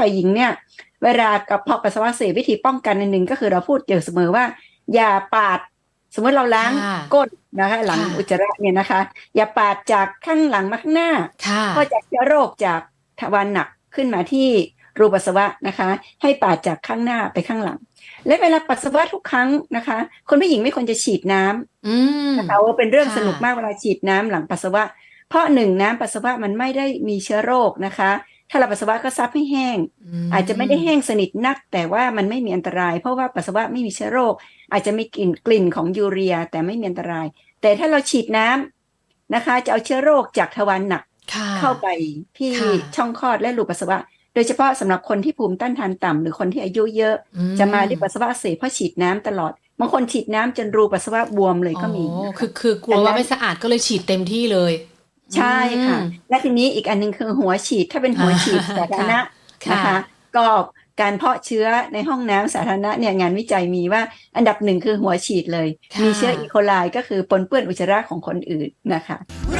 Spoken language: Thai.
ฝ่ายหญิงเนี่ยเวลากระเพาะปัสสาวะเสียวิธีป้องกันอันหนึ่งก็คือเราพูดอยู่เสมอว่า อย่าปาด สมมติเราล้างค่ะก้นนะคะ หลังค่ะอุจจาระเนี่ยนะคะ อย่าปาดจากข้างหลังมาข้างหน้าค่ะเพราะจากเชื้อโรคจากทวารหนักขึ้นมาที่รูปัสสาวะนะคะ ให้ปาดจากข้างหน้าไปข้างหลัง และเวลาปัสสาวะทุกครั้งนะคะ คนผู้หญิงไม่ควรจะฉีดน้ำอืมนะคะว่าเป็นเรื่องค่ะสนุกมากเวลาฉีดน้ำหลังปัสสาวะ เพราะหนึ่งน้ำปัสสาวะมันไม่ได้มีเชื้อโรคนะคะ ถ้าเราปัสสาวะก็ซับให้แห้งมอาจจะไม่ได้แห้งสนิทนัก แต่ว่ามันไม่มีอันตราย เพราะว่าปัสสาวะไม่มีเชื้อโรค อาจจะมีกลิ่นกลิ่นของยูเรีย แต่ไม่มีอันตราย แต่ถ้าเราฉีดน้ำนะคะ จะเอาเชื้อโรคจากทวารหนักค่ะเข้าไปที่ค่ะช่องคลอดและรูปัสสาวะ โดยเฉพาะสำหรับคนที่ภูมิต้านทานต่ำหรือคนที่อายุเยอะอืจะมาด้วยปัสสาวะอักเสพเพราะฉีดน้ำตลอดบางคนฉีดน้ำจนรูปัสสาวะบวมเลยก็มีอ๋อนะคะคือคือกลัวว่าไม่สะอาดก็เลยฉีดเต็มที่เลย ใช่ค่ะอืมและทีนี้อีกอันหนึงคือหัวฉีดถ้าเป็นหัวฉีดอ่าสาธารณะค่ะนะคะ ก็การเพาะเชื้อในห้องน้ำสาธารณะเนี่ยงานวิจัยมีว่าอันดับหนึ่งคือหัวฉีดเลยค่ะมีเชื้ออีโคไลก็คือปนเปื้อนอุจจาระของคนอื่นนะคะรักคือ